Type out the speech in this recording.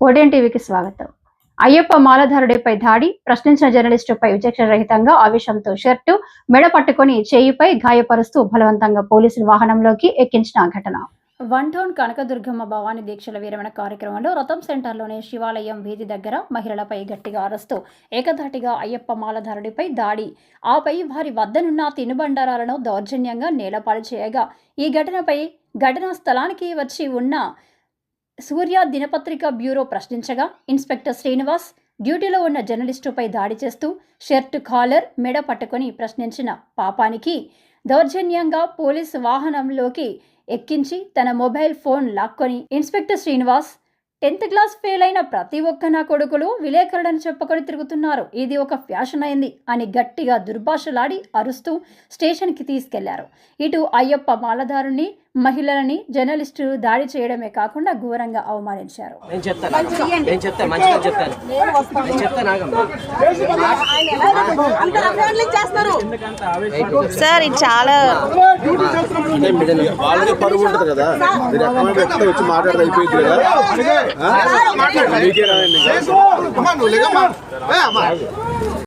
Odean టీవీకి స్వాగతం. అయ్యప్ప మాలధారుడిపై దాడి ప్రశ్నించిన జర్నలిస్టుపై విచక్షణ రహితంగా ఆవేశంతో షర్టు మెడ పట్టుకొని చేయిపై గాయపరుస్తూ బలవంతంగా పోలీసులు వాహనంలోకి ఎక్కించిన ఘటన. వన్ టౌన్ కనకదుర్గమ్మ భవానీ దీక్షల విరమణ కార్యక్రమంలో రథం సెంటర్లోని శివాలయం వీధి దగ్గర మహిళలపై గట్టిగా అరస్తూ ఏకధాటిగా అయ్యప్ప మాలధారుడిపై దాడి. ఆపై వారి వద్దనున్న తినుబండారాలను దౌర్జన్యంగా నేలపాలు చేయగా ఈ ఘటనపై ఘటనా స్థలానికి వచ్చి ఉన్న సూర్య దినపత్రిక బ్యూరో ప్రశ్నించగా ఇన్స్పెక్టర్ శ్రీనివాస్ డ్యూటీలో ఉన్న జర్నలిస్టుపై దాడి చేస్తూ షర్ట్ కాలర్ మెడ పట్టుకొని ప్రశ్నించిన పాపానికి దౌర్జన్యంగా పోలీసు వాహనంలోకి ఎక్కించి తన మొబైల్ ఫోన్ లాక్కొని inspector Srinivas tenth class fail అయిన ప్రతి ఒక్క నా కొడుకులు విలేకరుడని చెప్పుకొని తిరుగుతున్నారు ఇది ఒక ఫ్యాషన్ అయింది అని గట్టిగా దుర్భాషలాడి అరుస్తూ స్టేషన్కి తీసుకెళ్ళారు ఇటు అయ్యప్ప మాలదారుని మహిళలని జర్నలిస్టులు దాడి చేయడమే కాకుండా ఘోరంగా అవమానించారు నేను చెప్తాను నేను చెప్తాను మంచిగా చెప్తాను నేను చెప్తాను ఆగమ్మా సార్ ఇది చాలా అంటే వాళ్ళకి పరుగు ఉంటుంది కదా. మీరు ఎక్కడ వ్యక్తి వచ్చి మాట్లాడితే అయిపోయింది కదా. ఆ? మీకే.